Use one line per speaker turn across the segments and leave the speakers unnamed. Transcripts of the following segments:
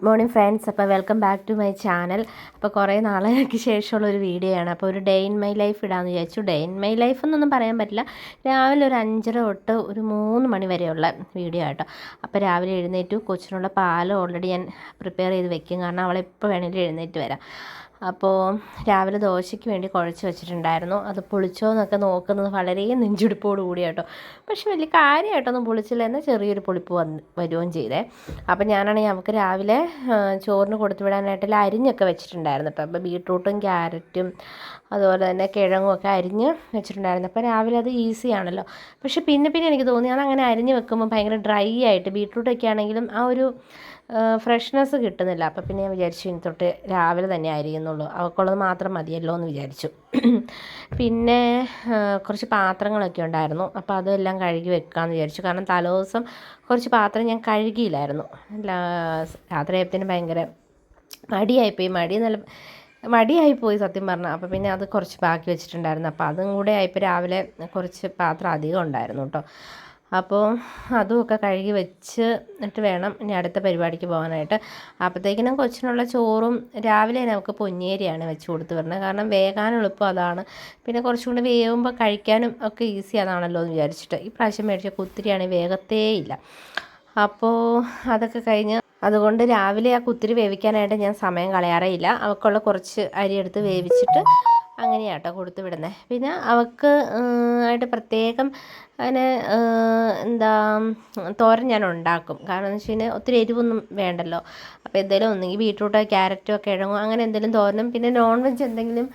Good morning friends അപ്പോൾ welcome back to my channel അപ്പോൾ കുറേ നാളുകൾക്ക് ശേഷമുള്ള ഒരു വീഡിയോ ആണ്. അപ്പോൾ ഒരു ഡേ ഇൻ മൈ ലൈഫ് ഇടാമെന്ന് വിചാരിച്ചു. ഡേ ഇൻ മൈ ലൈഫ് എന്നൊന്നും പറയാൻ പറ്റില്ല. രാവിലെ ഒരു അഞ്ചര തൊട്ട് ഒരു മൂന്ന് മണി വരെയുള്ള വീഡിയോ ആട്ടോ. അപ്പോൾ രാവിലെ എഴുന്നേറ്റു. കൊച്ചിനുള്ള പാൽ ഓൾറെഡി ഞാൻ പ്രിപ്പയർ ചെയ്ത് വെക്കും. കാരണം അവളെപ്പോൾ വേണമെങ്കിലും എഴുന്നേറ്റ് വരാം. അപ്പോൾ രാവിലെ ദോശയ്ക്ക് വേണ്ടി കുഴച്ച് വെച്ചിട്ടുണ്ടായിരുന്നു. അത് പൊളിച്ചോ എന്നൊക്കെ നോക്കുന്നത് വളരെ നെഞ്ചിടിപ്പോട് കൂടി കേട്ടോ പക്ഷെ വലിയ കാര്യമായിട്ടൊന്നും പൊളിച്ചില്ല എന്നാൽ ചെറിയൊരു പൊളിപ്പ് വന്ന് വരുകയും ചെയ്തേ. അപ്പം ഞാനാണെങ്കിൽ നമുക്ക് രാവിലെ ചോറിന് കൊടുത്തു വിടാനായിട്ടില്ല അരിഞ്ഞൊക്കെ വെച്ചിട്ടുണ്ടായിരുന്നു. കേട്ടോ അപ്പോൾ ബീട്രൂട്ടും ക്യാരറ്റും അതുപോലെ തന്നെ കിഴങ്ങും ഒക്കെ അരിഞ്ഞ് വെച്ചിട്ടുണ്ടായിരുന്നു. അപ്പോൾ രാവിലെ അത് ഈസിയാണല്ലോ പക്ഷെ പിന്നെ പിന്നെ എനിക്ക് തോന്നി അങ്ങനെ അരിഞ്ഞ് വെക്കുമ്പോൾ ഭയങ്കര ഡ്രൈ ആയിട്ട് ബീട്രൂട്ടൊക്കെ ആണെങ്കിലും ആ ഒരു ഫ്രഷ്നെസ് കിട്ടുന്നില്ല. അപ്പോൾ പിന്നെ ഞാൻ വിചാരിച്ചു ഇനി തൊട്ട് രാവിലെ തന്നെ ആയിരിക്കുന്നുള്ളൂ അവൾക്കുള്ളത് മാത്രം മതിയല്ലോ എന്ന് വിചാരിച്ചു. പിന്നെ കുറച്ച് പാത്രങ്ങളൊക്കെ ഉണ്ടായിരുന്നു. അപ്പോൾ അതെല്ലാം കഴുകി വെക്കാമെന്ന് വിചാരിച്ചു. കാരണം തലേ ദിവസം കുറച്ച് പാത്രം ഞാൻ കഴുകിയില്ലായിരുന്നു. രാത്രി രാത്രിയായപ്പോഴത്തേനും ഭയങ്കര മടിയായിപ്പോയി. മടി നല്ല മടിയായിപ്പോയി സത്യം പറഞ്ഞാൽ അപ്പോൾ പിന്നെ അത് കുറച്ച് ബാക്കി വെച്ചിട്ടുണ്ടായിരുന്നു. അപ്പോൾ അതും കൂടെ ആയപ്പോൾ രാവിലെ കുറച്ച് പാത്രം അധികം ഉണ്ടായിരുന്നു കേട്ടോ. അപ്പോൾ അതുമൊക്കെ കഴുകി വെച്ചിട്ട് വേണം ഇനി അടുത്ത പരിപാടിക്ക് പോകാനായിട്ട്. അപ്പോഴത്തേക്കിനും കൊച്ചിനുള്ള ചോറും രാവിലെ നമുക്ക് പൊന്നേരിയാണ് വെച്ച് കൊടുത്ത് വരുന്നത് കാരണം വേകാൻ എളുപ്പം അതാണ്. പിന്നെ കുറച്ചും കൂടി വേവുമ്പോൾ കഴിക്കാനും ഒക്കെ ഈസി അതാണല്ലോ എന്ന് വിചാരിച്ചിട്ട് ഈ പ്രാവശ്യം മേടിച്ച കുത്തിരിയാണെങ്കിൽ വേഗത്തേ ഇല്ല. അപ്പോൾ അതൊക്കെ കഴിഞ്ഞ് അതുകൊണ്ട് രാവിലെ ആ കുത്തിരി വേവിക്കാനായിട്ട് ഞാൻ സമയം കളയാറേ ഇല്ല. അവൾക്കുള്ള കുറച്ച് അരി എടുത്ത് വേവിച്ചിട്ട് അങ്ങനെയാട്ടോ കൊടുത്തു വിടുന്നത് പിന്നെ അവൾക്ക് ആയിട്ട് പ്രത്യേകം അങ്ങനെ എന്താ തോരൻ ഞാൻ ഉണ്ടാക്കും. കാരണം എന്ന് വെച്ച് കഴിഞ്ഞാൽ ഒത്തിരി എരിവൊന്നും വേണ്ടല്ലോ. അപ്പോൾ എന്തെങ്കിലും ഒന്നെങ്കിൽ ബീട്രൂട്ടോ ക്യാരറ്റോ കിഴങ്ങോ അങ്ങനെ എന്തെങ്കിലും തോരനും. പിന്നെ നോൺ വെജ് എന്തെങ്കിലും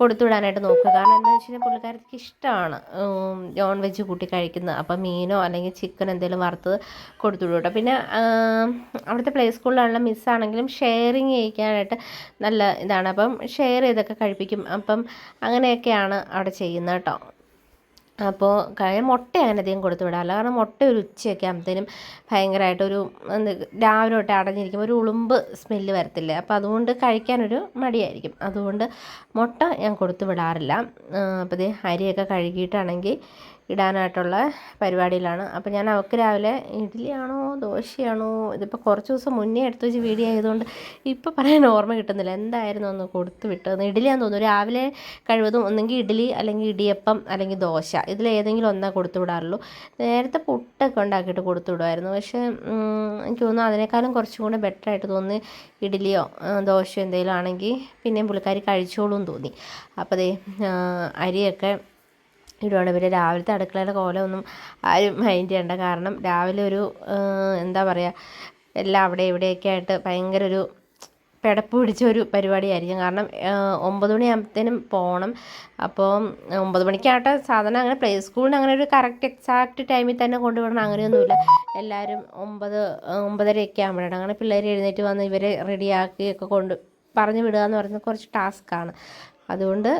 കൊടുത്തു വിടാനായിട്ട് നോക്കുക. കാരണം എന്താണെന്ന് വെച്ച് കഴിഞ്ഞാൽ പുള്ളിക്കാരത്തിക്ക് ഇഷ്ടമാണ് നോൺ വെജ് കൂട്ടി കഴിക്കുന്നത് അപ്പം മീനോ അല്ലെങ്കിൽ ചിക്കൻ എന്തെങ്കിലും വറുത്തത് കൊടുത്തുവിടും. പിന്നെ അവിടുത്തെ പ്ലേ സ്കൂളിലുള്ള മിസ്സാണെങ്കിലും ഷെയറിങ് ചെയ്യിക്കാനായിട്ട് നല്ല ഇതാണ്. അപ്പം ഷെയർ ചെയ്തൊക്കെ കഴിപ്പിക്കും. അപ്പം അങ്ങനെയൊക്കെയാണ് അവിടെ ചെയ്യുന്നത് കേട്ടോ. അപ്പോൾ കഴിഞ്ഞ മുട്ട അങ്ങനെ അധികം കൊടുത്തു വിടാറില്ല കാരണം മുട്ട ഒരു ഉച്ചയൊക്കെ ആകുമ്പോഴത്തേനും ഭയങ്കരമായിട്ടൊരു എന്ത് രാവിലെ തൊട്ട് അടഞ്ഞിരിക്കുമ്പോൾ ഒരു ഉളുമ്പ് സ്മെല്ല് വരത്തില്ലേ. അപ്പോൾ അതുകൊണ്ട് കഴിക്കാനൊരു മടിയായിരിക്കും. അതുകൊണ്ട് മുട്ട ഞാൻ കൊടുത്തു വിടാറില്ല. അപ്പോൾ അരിയൊക്കെ കഴുകിയിട്ടാണെങ്കിൽ ഇടാനായിട്ടുള്ള പരിപാടിയിലാണ്. അപ്പോൾ ഞാൻ അവൾക്ക് രാവിലെ ഇഡ്ഡലിയാണോ ദോശയാണോ ഇതിപ്പോൾ കുറച്ച് ദിവസം മുന്നേ എടുത്തു വെച്ച് വീഡിയോ ആയതുകൊണ്ട് ഇപ്പോൾ പറയാൻ ഓർമ്മ കിട്ടുന്നില്ല. എന്തായിരുന്നു ഒന്ന് കൊടുത്തു വിട്ടത് ഇഡ്ഡലിയാന്ന് തോന്നുന്നു. രാവിലെ കഴിവതും ഒന്നെങ്കിൽ ഇഡ്ഡലി അല്ലെങ്കിൽ ഇടിയപ്പം അല്ലെങ്കിൽ ദോശ. ഇതിൽ ഏതെങ്കിലും ഒന്നാ കൊടുത്തു വിടാറുള്ളൂ. നേരത്തെ പുട്ടൊക്കെ ഉണ്ടാക്കിയിട്ട് കൊടുത്തു വിടുമായിരുന്നു പക്ഷേ എനിക്ക് തോന്നുന്നു അതിനേക്കാളും കുറച്ചും കൂടെ ബെറ്റർ ആയിട്ട് തോന്നി ഇഡ്ഡലിയോ ദോശയോ എന്തെങ്കിലും ആണെങ്കിൽ പിന്നെയും പുള്ളിക്കാരി കഴിച്ചോളും തോന്നി. അപ്പോൾ അതേ അരിയൊക്കെ ഇടുവാണ്. പിന്നെ രാവിലത്തെ അടുക്കളയുടെ കോലമൊന്നും ആരും മൈൻഡ് ചെയ്യണ്ട. കാരണം രാവിലെ ഒരു എന്താ പറയുക എല്ലാം അവിടെ ഇവിടെയൊക്കെ ആയിട്ട് ഭയങ്കര ഒരു പിടപ്പ് പിടിച്ച ഒരു പരിപാടിയായിരിക്കും. കാരണം ഒമ്പത് മണിയാകുമ്പത്തേനും പോകണം അപ്പോൾ ഒമ്പത് മണിക്കാട്ടെ സാധാരണ അങ്ങനെ പ്ലേ സ്കൂളിന് അങ്ങനെ ഒരു കറക്റ്റ് എക്സാക്റ്റ് ടൈമിൽ തന്നെ കൊണ്ടുവിടണം. അങ്ങനെയൊന്നുമില്ല. എല്ലാവരും ഒമ്പത് ഒമ്പതരയൊക്കെ ആകുമ്പോഴാണ് അങ്ങനെ പിള്ളേർ എഴുന്നേറ്റ് വന്ന് ഇവരെ റെഡിയാക്കിയൊക്കെ കൊണ്ട് പറഞ്ഞു വിടുക എന്ന് പറയുന്നത് കുറച്ച് ടാസ്ക്കാണ് അതുകൊണ്ട്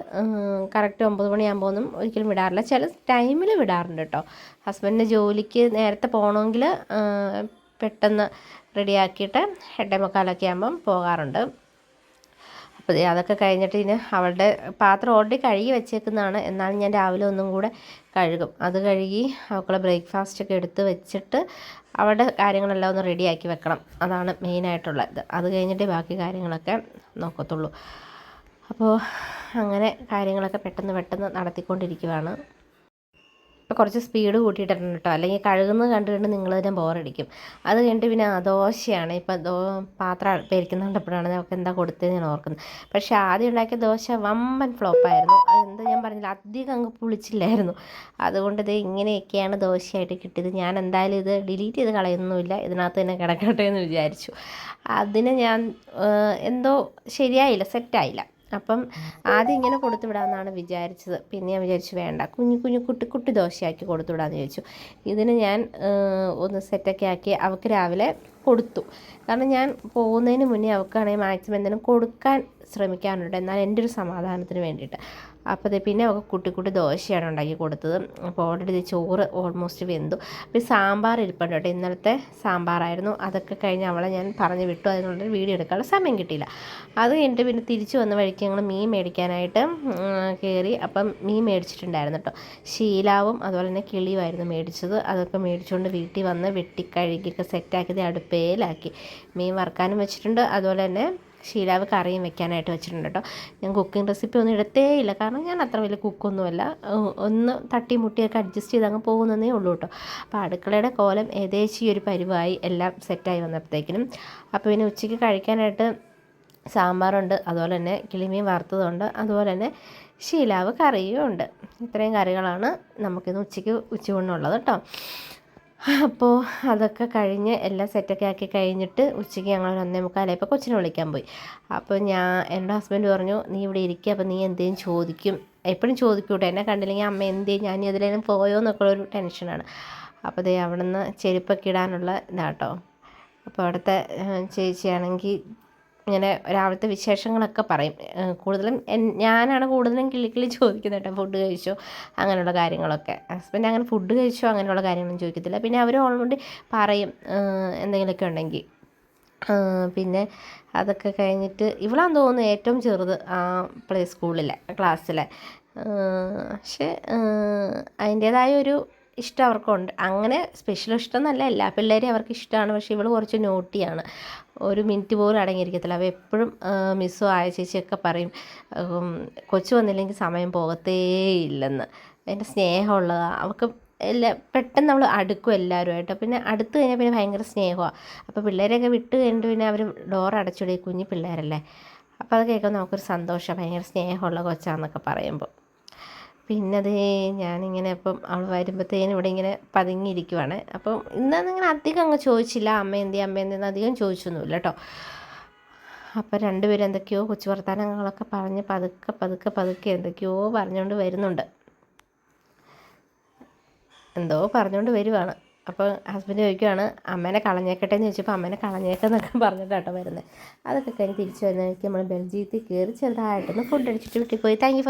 കറക്റ്റ് ഒമ്പത് മണിയാകുമ്പോൾ ഒന്നും ഒരിക്കലും വിടാറില്ല. ചില ടൈമിൽ വിടാറുണ്ട് കേട്ടോ ഹസ്ബൻഡിന് ജോലിക്ക് നേരത്തെ പോകണമെങ്കിൽ പെട്ടെന്ന് റെഡിയാക്കിയിട്ട് എട്ടേ മുക്കാലൊക്കെ ആകുമ്പം പോകാറുണ്ട്. അപ്പോൾ അതൊക്കെ കഴിഞ്ഞിട്ട് ഇനി അവളുടെ പാത്രം ഓൾറെഡി കഴുകി വെച്ചേക്കുന്നതാണ്. എന്നാലും ഞാൻ രാവിലെ ഒന്നും കൂടെ കഴുകും. അത് കഴുകി അവൾക്കുള്ള ബ്രേക്ക്ഫാസ്റ്റ് ഒക്കെ എടുത്ത് വെച്ചിട്ട് അവളുടെ കാര്യങ്ങളെല്ലാം ഒന്ന് റെഡിയാക്കി വെക്കണം. അതാണ് മെയിനായിട്ടുള്ള ഇത് അത് കഴിഞ്ഞിട്ട് ബാക്കി കാര്യങ്ങളൊക്കെ നോക്കത്തുള്ളൂ. അപ്പോൾ അങ്ങനെ കാര്യങ്ങളൊക്കെ പെട്ടെന്ന് പെട്ടെന്ന് നടത്തിക്കൊണ്ടിരിക്കുവാണ്. ഇപ്പോൾ കുറച്ച് സ്പീഡ് കൂട്ടിയിട്ടുണ്ട് കേട്ടോ. അല്ലെങ്കിൽ കഴുകുന്നത് കണ്ട് കണ്ട് നിങ്ങൾ തന്നെ ബോറടിക്കും അത് കഴിഞ്ഞിട്ട് പിന്നെ ദോശയാണ്. ഇപ്പം ദോ പാത്രം പേരിക്കുന്ന കണ്ടപ്പോഴാണ് നമുക്ക് എന്താ കൊടുത്തത് ഞാൻ ഓർക്കുന്നത്. പക്ഷേ ആദ്യം ഉണ്ടാക്കിയ ദോശ വമ്പൻ ഫ്ലോപ്പായിരുന്നു അതെന്താ ഞാൻ പറഞ്ഞില്ല അധികം അങ്ങ് പുളിച്ചില്ലായിരുന്നു. അതുകൊണ്ട് ഇത് ഇങ്ങനെയൊക്കെയാണ് ദോശയായിട്ട് കിട്ടിയത്. ഞാൻ എന്തായാലും ഇത് ഡിലീറ്റ് ചെയ്ത് കളയുന്നില്ല ഇതിനകത്ത് തന്നെ കിടക്കട്ടെ എന്ന് വിചാരിച്ചു. അതിന് ഞാൻ എന്തോ ശരിയായില്ല സെറ്റായില്ല അപ്പം ആദ്യം ഇങ്ങനെ കൊടുത്തു വിടാമെന്നാണ് വിചാരിച്ചത്. പിന്നെ ഞാൻ വിചാരിച്ചു വേണ്ട കുഞ്ഞു കുഞ്ഞു കുട്ടി കുട്ടി ദോശയാക്കി കൊടുത്തു വിടാമെന്ന് ചോദിച്ചു ഇതിന് ഞാൻ ഒന്ന് സെറ്റൊക്കെ ആക്കി അവൾക്ക് രാവിലെ കൊടുത്തു. കാരണം ഞാൻ പോകുന്നതിന് മുന്നേ അവൾക്കാണെങ്കിൽ മാക്സിമം എന്തെങ്കിലും കൊടുക്കാൻ ശ്രമിക്കാറുണ്ട് എന്നാൽ എന്റെ ഒരു സമാധാനത്തിന് വേണ്ടിയിട്ട്. അപ്പോൾ പിന്നെ അവൾക്ക് കുട്ടി കുട്ടി ദോശയാണ് ഉണ്ടാക്കി കൊടുത്തത്. അപ്പോൾ ഓൾറെഡി ചോറ് ഓൾമോസ്റ്റ് വെന്തു. അപ്പോൾ സാമ്പാർ ഇരിപ്പുണ്ട് കേട്ടോ. ഇന്നലത്തെ സാമ്പാറായിരുന്നു. അതൊക്കെ കഴിഞ്ഞ് അവളെ ഞാൻ പറഞ്ഞു വിട്ടു. അതിനുള്ള വീഡിയോ എടുക്കാനുള്ള സമയം കിട്ടിയില്ല. അത് കഴിഞ്ഞിട്ട് പിന്നെ തിരിച്ചു വന്ന വഴിക്ക് ഞങ്ങൾ മീൻ മേടിക്കാനായിട്ട് കയറി അപ്പം മീൻ മേടിച്ചിട്ടുണ്ടായിരുന്നു കേട്ടോ. ശീലാവും അതുപോലെ തന്നെ കിളിയുമായിരുന്നു മേടിച്ചത്. അതൊക്കെ മേടിച്ചുകൊണ്ട് വീട്ടിൽ വന്ന് വെട്ടിക്കഴുകിയൊക്കെ സെറ്റാക്കി അടുപ്പേലാക്കി. മീൻ വറുക്കാനും വെച്ചിട്ടുണ്ട്. അതുപോലെ തന്നെ ശീലാവ് കറിയും വെക്കാനായിട്ട് വെച്ചിട്ടുണ്ട് കേട്ടോ. ഞാൻ കുക്കിംഗ് റെസിപ്പി ഒന്നും ഇടത്തേ ഇല്ല. കാരണം ഞാൻ അത്ര വലിയ കുക്കൊന്നുമല്ല ഒന്ന് തട്ടി മുട്ടിയൊക്കെ അഡ്ജസ്റ്റ് ചെയ്ത് അങ്ങ് പോകുന്നതേ ഉള്ളൂ കേട്ടോ. അപ്പോൾ അടുക്കളയുടെ കോലം ഏകദേശം ഒരു പരിവായി. എല്ലാം സെറ്റായി വന്നപ്പോഴത്തേക്കിനും. അപ്പോൾ പിന്നെ ഉച്ചയ്ക്ക് കഴിക്കാനായിട്ട് സാമ്പാറുണ്ട്. അതുപോലെ തന്നെ കിളിമീൻ വറുത്തതുണ്ട്. അതുപോലെ തന്നെ ശീലാവ് കറിയും ഉണ്ട്. ഇത്രയും കറികളാണ് നമുക്കിന്ന് ഉച്ചയ്ക്ക് ഉച്ചയൂണിനുള്ളത് കേട്ടോ. അപ്പോൾ അതൊക്കെ കഴിഞ്ഞ് എല്ലാം സെറ്റൊക്കെ ആക്കി കഴിഞ്ഞിട്ട് ഉച്ചയ്ക്ക് ഞങ്ങൾ ഒന്നേ മുക്കാലായപ്പോൾ കൊച്ചിനെ വിളിക്കാൻ പോയി. അപ്പോൾ ഞാൻ എന്റെ ഹസ്ബൻഡ് പറഞ്ഞു നീ ഇവിടെ ഇരിക്കുക അപ്പോൾ നീ എന്തെങ്കിലും ചോദിക്കും. എപ്പോഴും ചോദിക്കൂട്ടെ. എന്നെ കണ്ടില്ലെങ്കിൽ അമ്മ എന്തേ ഞാൻ ഇതിലേലും പോയോ എന്നൊക്കെ ഒരു ടെൻഷനാണ് അപ്പോൾ ദേ അവിടെ നിന്ന് ചെരുപ്പൊക്കെ ഇടാനുള്ള ഇതാട്ടോ. അപ്പോൾ അവിടുത്തെ ചേച്ചിയാണെങ്കിൽ ഇങ്ങനെ രാവിലത്തെ വിശേഷങ്ങളൊക്കെ പറയും. കൂടുതലും ഞാനാണ് കൂടുതലും കിളി കിളി ചോദിക്കുന്നത് കേട്ടോ. ഫുഡ് കഴിച്ചോ അങ്ങനെയുള്ള കാര്യങ്ങളൊക്കെ. ഹസ്ബൻഡ് അങ്ങനെ ഫുഡ് കഴിച്ചോ അങ്ങനെയുള്ള കാര്യങ്ങളൊന്നും ചോദിക്കത്തില്ല. പിന്നെ അവർ ഓൾറെഡി പറയും എന്തെങ്കിലുമൊക്കെ ഉണ്ടെങ്കിൽ. പിന്നെ അതൊക്കെ കഴിഞ്ഞിട്ട് ഇവളാന്ന് തോന്നുന്നു ഏറ്റവും ചെറുത് ആ പ്ലേ സ്കൂളിലെ ക്ലാസ്സിലെ പക്ഷേ അതിന്റേതായ ഒരു ഇഷ്ടം അവർക്കുണ്ട്. അങ്ങനെ സ്പെഷ്യൽ ഇഷ്ടം എന്നല്ല എല്ലാ പിള്ളേരെയും അവർക്ക് ഇഷ്ടമാണ്. പക്ഷേ ഇവൾ കുറച്ച് നോട്ടിയാണ് ഒരു മിനിറ്റ് പോലും അടങ്ങിയിരിക്കത്തില്ല. അവ എപ്പോഴും മിസ്സോ ആയ ചേച്ചിയൊക്കെ പറയും കൊച്ചു വന്നില്ലെങ്കിൽ സമയം പോകത്തേ ഇല്ലെന്ന് എന്റെ സ്നേഹമുള്ളതാണ് അവൾക്ക് എല്ലാ പെട്ടെന്ന് നമ്മൾ അടുക്കും എല്ലാവരുമായിട്ട്. പിന്നെ അടുത്ത് കഴിഞ്ഞാൽ പിന്നെ ഭയങ്കര സ്നേഹമാണ് അപ്പോൾ പിള്ളേരെയൊക്കെ വിട്ട് കഴിഞ്ഞിട്ട് പിന്നെ അവർ ഡോർ അടച്ചിടുക കുഞ്ഞു പിള്ളേരല്ലേ? അപ്പോൾ അത് കേൾക്കുമ്പോൾ നമുക്കൊരു സന്തോഷം. ഭയങ്കര സ്നേഹമുള്ള കൊച്ചാന്നൊക്കെ പറയുമ്പോൾ പിന്നെ അത് ഞാനിങ്ങനെ അപ്പം അവൾ വരുമ്പോഴത്തേനും ഇവിടെ ഇങ്ങനെ പതുങ്ങിയിരിക്കുവാണ്. അപ്പം ഇന്നൊന്നും ഇങ്ങനെ അധികം അങ്ങ് ചോദിച്ചില്ല. അമ്മ എന്തി അമ്മ എന്തെന്ന് അധികം ചോദിച്ചൊന്നുമില്ല കേട്ടോ. അപ്പോൾ രണ്ടുപേരും എന്തൊക്കെയോ കൊച്ചു വർത്തമാനങ്ങളൊക്കെ പറഞ്ഞ് പതുക്കെ പതുക്കെ പതുക്കെ എന്തൊക്കെയോ പറഞ്ഞുകൊണ്ട് വരുന്നുണ്ട്. എന്തോ പറഞ്ഞുകൊണ്ട് വരുവാണ്. അപ്പോൾ ഹസ്ബൻഡ് ചോദിക്കുവാണ് അമ്മേനെ കളഞ്ഞേക്കട്ടെ എന്ന് ചോദിച്ചപ്പോൾ അമ്മേനെ കളഞ്ഞേക്കെന്നൊക്കെ പറഞ്ഞിട്ടാട്ടോ വരുന്നത് അതൊക്കെ കഴിഞ്ഞ് തിരിച്ചു വരുന്നതായിരിക്കും. നമ്മൾ ബെൽജിയത്തിൽ കയറി ചെറുതായിട്ടൊന്ന് ഫുഡ് അടിച്ചിട്ട് വീട്ടിൽ പോയി. Thank you